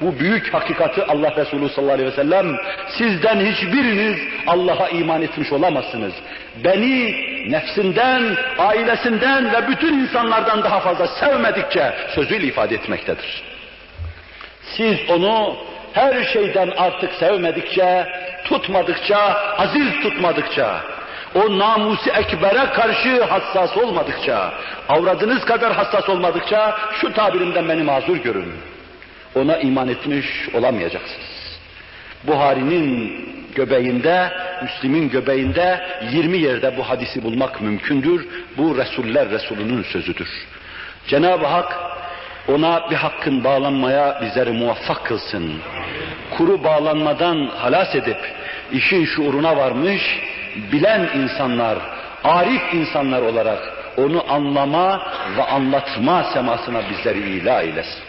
Bu büyük hakikati Allah Resulü sallallahu aleyhi ve sellem sizden hiçbiriniz Allah'a iman etmiş olamazsınız. Beni nefsinden, ailesinden ve bütün insanlardan daha fazla sevmedikçe sözüyle ifade etmektedir. Siz onu her şeyden artık sevmedikçe, tutmadıkça, aziz tutmadıkça, o namusi ekbere karşı hassas olmadıkça, avradınız kadar hassas olmadıkça şu tabirimden beni mazur görün. Ona iman etmiş olamayacaksınız. Buhari'nin göbeğinde, Müslim'in göbeğinde 20 yerde bu hadisi bulmak mümkündür. Bu Resuller Resulü'nün sözüdür. Cenab-ı Hak ona bir hakkın bağlanmaya bizleri muvaffak kılsın. Kuru bağlanmadan halas edip işin şuuruna varmış, bilen insanlar, arif insanlar olarak onu anlama ve anlatma semasına bizleri ila eylesin.